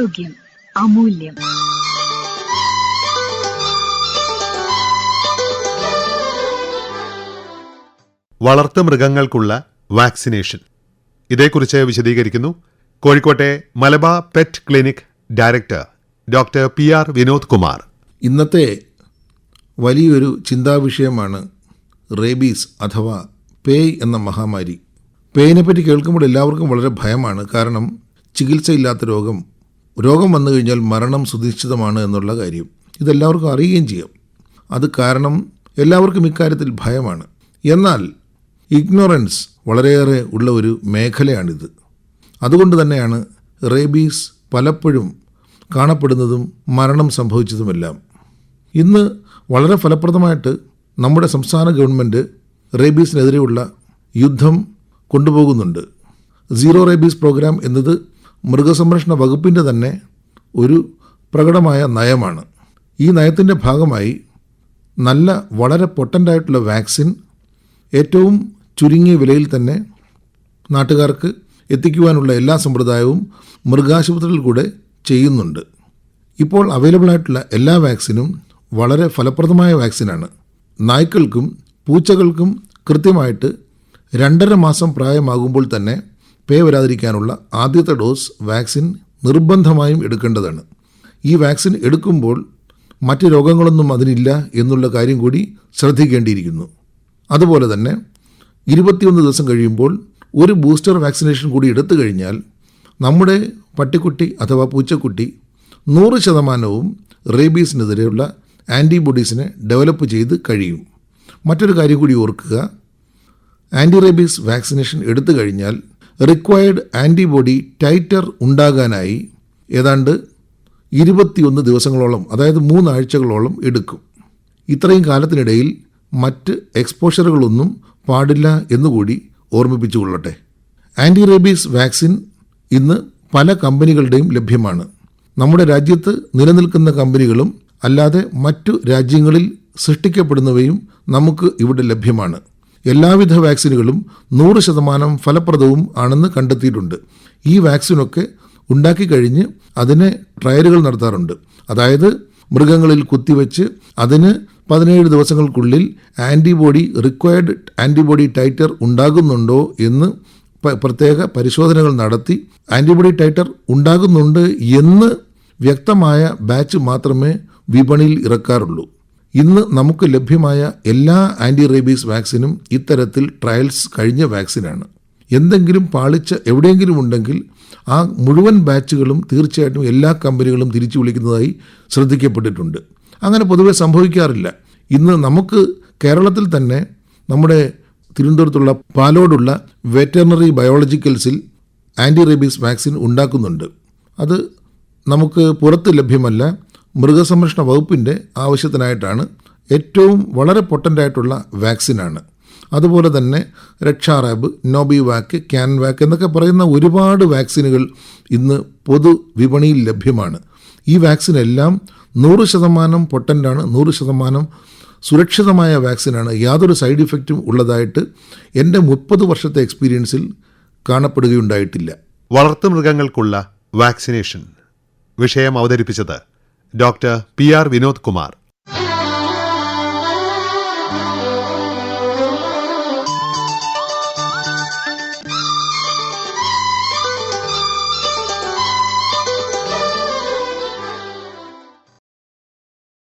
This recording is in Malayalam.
ആരോഗ്യം അമൂല്യം. വളർത്തു മൃഗങ്ങൾക്കുള്ള വാക്സിനേഷൻ. ഇതേക്കുറിച്ച് വിശദീകരിക്കുന്നു കോഴിക്കോട്ടെ Malabar pet clinic director doctor P R Vinod Kumar. ഇന്നത്തെ വലിയൊരു ചിന്താവിഷയമാണ് റേബീസ് അഥവാ പേയ് എന്ന മഹാമാരി. പേയിനെ പറ്റി കേൾക്കുമ്പോൾ എല്ലാവർക്കും വളരെ ഭയമാണ്. കാരണം ചികിത്സയില്ലാത്ത രോഗം രോഗം വന്നു കഴിഞ്ഞാൽ മരണം സുനിശ്ചിതമാണ് എന്നുള്ള കാര്യം ഇതെല്ലാവർക്കും അറിയുകയും ചെയ്യും. അത് കാരണം എല്ലാവർക്കും ഇക്കാര്യത്തിൽ ഭയമാണ്. എന്നാൽ ഇഗ്നോറൻസ് വളരെയേറെ ഉള്ള ഒരു മേഖലയാണിത്. അതുകൊണ്ട് തന്നെയാണ് റേബീസ് പലപ്പോഴും കാണപ്പെടുന്നതും മരണം സംഭവിച്ചതുമെല്ലാം. ഇന്ന് വളരെ ഫലപ്രദമായിട്ട് നമ്മുടെ സംസ്ഥാന ഗവൺമെന്റ് റേബീസിനെതിരെയുള്ള യുദ്ധം കൊണ്ടുപോകുന്നുണ്ട്. സീറോ റേബീസ് പ്രോഗ്രാം എന്നത് മൃഗസംരക്ഷണ വകുപ്പിന്റെ തന്നെ ഒരു പ്രകടമായ നയമാണ്. ഈ നയത്തിന്റെ ഭാഗമായി നല്ല വളരെ പൊട്ടന്റായിട്ടുള്ള വാക്സിൻ ഏറ്റവും ചുരുങ്ങിയ വിലയിൽ തന്നെ നാട്ടുകാർക്ക് എത്തിക്കുവാനുള്ള എല്ലാ സമ്പ്രദായവും മൃഗാശുപത്രിയിൽ കൂടെ ചെയ്യുന്നുണ്ട്. ഇപ്പോൾ അവൈലബിൾ ആയിട്ടുള്ള എല്ലാ വാക്സിനും വളരെ ഫലപ്രദമായ വാക്സിനാണ്. നായ്ക്കൾക്കും പൂച്ചകൾക്കും കൃത്യമായിട്ട് രണ്ടര മാസം പ്രായമാകുമ്പോൾ തന്നെ പേ വരാതിരിക്കാനുള്ള ആദ്യത്തെ ഡോസ് വാക്സിൻ നിർബന്ധമായും എടുക്കേണ്ടതാണ്. ഈ വാക്സിൻ എടുക്കുമ്പോൾ മറ്റ് രോഗങ്ങളൊന്നും അതിനില്ല എന്നുള്ള കാര്യം കൂടി ശ്രദ്ധിക്കേണ്ടിയിരിക്കുന്നു. അതുപോലെ തന്നെ ഇരുപത്തിയൊന്ന് ദിവസം കഴിയുമ്പോൾ ഒരു ബൂസ്റ്റർ വാക്സിനേഷൻ കൂടി എടുത്തു കഴിഞ്ഞാൽ നമ്മുടെ പട്ടിക്കുട്ടി അഥവാ പൂച്ചക്കുട്ടി നൂറ് ശതമാനവും റേബീസിനെതിരെയുള്ള ആന്റിബോഡീസിനെ ഡെവലപ്പ് ചെയ്ത് കഴിയും. മറ്റൊരു കാര്യം കൂടി ഓർക്കുക ആന്റി റേബീസ് വാക്സിനേഷൻ എടുത്തു കഴിഞ്ഞാൽ റിക്വയർഡ് ആന്റിബോഡി ടൈറ്റർ ഉണ്ടാകാനായി ഏതാണ്ട് ഇരുപത്തിയൊന്ന് ദിവസങ്ങളോളം അതായത് മൂന്നാഴ്ചകളോളം എടുക്കും. ഇത്രയും കാലത്തിനിടയിൽ മറ്റ് എക്സ്പോഷറുകളൊന്നും പാടില്ല എന്നുകൂടി ഓർമ്മിപ്പിച്ചു കൊള്ളട്ടെ ആന്റി റേബീസ് വാക്സിൻ ഇന്ന് പല കമ്പനികളുടെയും ലഭ്യമാണ്. നമ്മുടെ രാജ്യത്ത് നിലനിൽക്കുന്ന കമ്പനികളും അല്ലാതെ മറ്റു രാജ്യങ്ങളിൽ സൃഷ്ടിക്കപ്പെടുന്നവയും നമുക്ക് ഇവിടെ ലഭ്യമാണ്. എല്ലാവിധ വാക്സിനുകളും നൂറ് ശതമാനം ഫലപ്രദവും ആണെന്ന് കണ്ടെത്തിയിട്ടുണ്ട്. ഈ വാക്സിനൊക്കെ ഉണ്ടാക്കി കഴിഞ്ഞ് അതിന് ട്രയലുകൾ നടത്താറുണ്ട്. അതായത് മൃഗങ്ങളിൽ കുത്തിവെച്ച് അതിന് പതിനേഴ് ദിവസങ്ങൾക്കുള്ളിൽ ആന്റിബോഡി റിക്വയർഡ് ആന്റിബോഡി ടൈറ്റർ ഉണ്ടാകുന്നുണ്ടോ എന്ന് പ്രത്യേക പരിശോധനകൾ നടത്തി ആന്റിബോഡി ടൈറ്റർ ഉണ്ടാകുന്നുണ്ട് എന്ന് വ്യക്തമായ ബാച്ച് മാത്രമേ വിപണിയിൽ ഇറക്കാറുള്ളൂ. ഇന്ന് നമുക്ക് ലഭ്യമായ എല്ലാ ആന്റി റേബീസ് വാക്സിനും ഇത്തരത്തിൽ ട്രയൽസ് കഴിഞ്ഞ വാക്സിനാണ്. എന്തെങ്കിലും പാളിച്ച എവിടെയെങ്കിലും ഉണ്ടെങ്കിൽ ആ മുഴുവൻ ബാച്ചുകളും തീർച്ചയായിട്ടും എല്ലാ കമ്പനികളും തിരിച്ചു വിളിക്കുന്നതായി ശ്രദ്ധിക്കപ്പെട്ടിട്ടുണ്ട്. അങ്ങനെ പൊതുവെ സംഭവിക്കാറില്ല. ഇന്ന് നമുക്ക് കേരളത്തിൽ തന്നെ നമ്മുടെ തിരുവനന്തപുരത്തുള്ള പാലോടുള്ള വെറ്ററിനറി ബയോളജിക്കൽസിൽ ആന്റി റേബീസ് വാക്സിൻ ഉണ്ടാക്കുന്നുണ്ട്. അത് നമുക്ക് പുറത്ത് ലഭ്യമല്ല മൃഗസംരക്ഷണ വകുപ്പിന്റെ ആവശ്യത്തിനായിട്ടാണ് ഏറ്റവും വളരെ പൊട്ടന്റായിട്ടുള്ള വാക്സിനാണ്. അതുപോലെ തന്നെ രക്ഷാറാബ് നോബിവാക്ക് ക്യാൻവാക്ക് എന്നൊക്കെ പറയുന്ന ഒരുപാട് വാക്സിനുകൾ ഇന്ന് പൊതു വിപണിയിൽ ലഭ്യമാണ്. ഈ വാക്സിൻ എല്ലാം നൂറ് ശതമാനം പൊട്ടന്റാണ് നൂറ് ശതമാനം സുരക്ഷിതമായ വാക്സിനാണ്. യാതൊരു സൈഡ് ഇഫക്റ്റും ഉള്ളതായിട്ട് എന്റെ മുപ്പത് വർഷത്തെ എക്സ്പീരിയൻസിൽ കാണപ്പെടുകയുണ്ടായിട്ടില്ല. വളർത്തുമൃഗങ്ങൾക്കുള്ള വാക്സിനേഷൻ വിഷയം അവതരിപ്പിച്ചത് doctor P R Vinod Kumar.